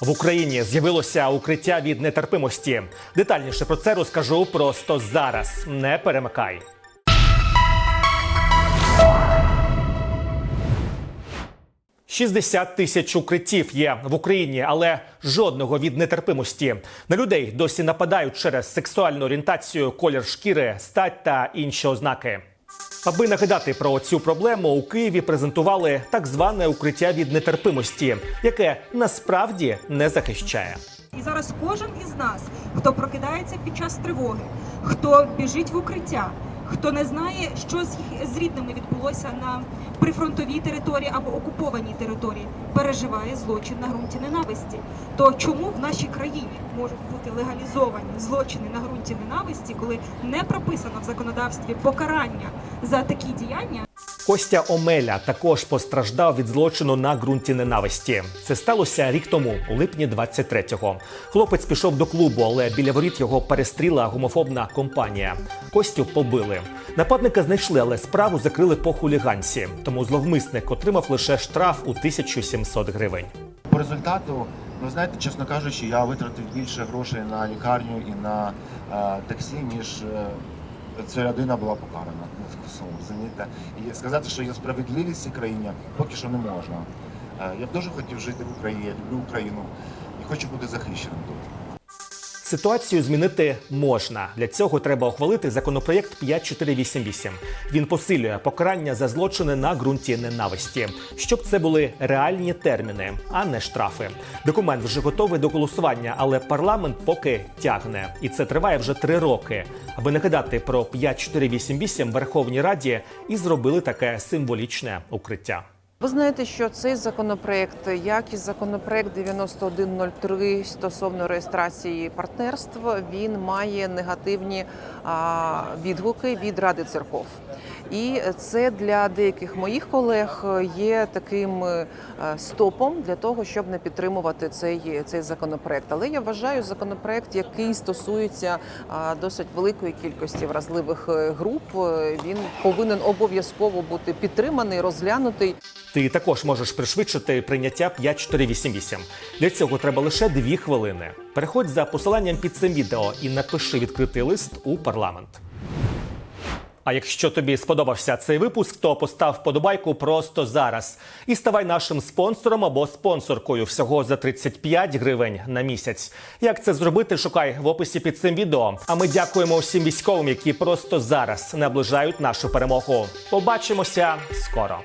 В Україні з'явилося укриття від нетерпимості. Детальніше про це розкажу просто зараз. Не перемикай. «60 тисяч укриттів є в Україні, але жодного від нетерпимості. На людей досі нападають через сексуальну орієнтацію, колір шкіри, стать та інші ознаки. Аби нагадати про цю проблему, у Києві презентували так зване укриття від нетерпимості, яке насправді не захищає. І зараз кожен із нас, хто прокидається під час тривоги, хто біжить в укриття, хто не знає, що з рідними відбулося на прифронтовій території або окупованій території, переживає злочин на ґрунті ненависті. То чому в нашій країні можуть бути легалізовані злочини на ґрунті ненависті, коли не прописано в законодавстві покарання за такі діяння? Костя Омеля також постраждав від злочину на ґрунті ненависті. Це сталося рік тому, у липні 23-го. Хлопець пішов до клубу, але біля воріт його перестріла гомофобна компанія. Костю побили. Нападника знайшли, але справу закрили по хуліганці. Тому зловмисник отримав лише штраф у 1700 гривень. По результату, ну знаєте, чесно кажучи, я витратив більше грошей на лікарню і на е, таксі, ніж е, ця людина була покарана. Ну, розумієте? І сказати, що є справедливість в цій країні, поки що не можна. Е, я б дуже хотів жити в Україні, я люблю Україну і хочу бути захищеним тут. Ситуацію змінити можна. Для цього треба ухвалити законопроєкт 5488. Він посилює покарання за злочини на ґрунті ненависті, щоб це були реальні терміни, а не штрафи. Документ вже готовий до голосування, але парламент поки тягне, і це триває вже три роки. Аби нагадати про 5488 в Верховній Раді і зробили таке символічне укриття. Ви знаєте, що цей законопроект, як і законопроект 9103 стосовно реєстрації партнерств, він має негативні відгуки від Ради церков. І це для деяких моїх колег є таким е, стопом для того, щоб не підтримувати цей, цей законопроект. Але я вважаю законопроект, який стосується досить великої кількості вразливих е, груп, е, він повинен обов'язково бути підтриманий, розглянутий. Ти також можеш пришвидшити прийняття 5488. Для цього треба лише дві хвилини. Переходь за посиланням під цим відео і напиши відкритий лист у парламент. А якщо тобі сподобався цей випуск, то постав вподобайку просто зараз і ставай нашим спонсором або спонсоркою всього за 35 гривень на місяць. Як це зробити? Шукай в описі під цим відео. А ми дякуємо усім військовим, які просто зараз наближають нашу перемогу. Побачимося скоро.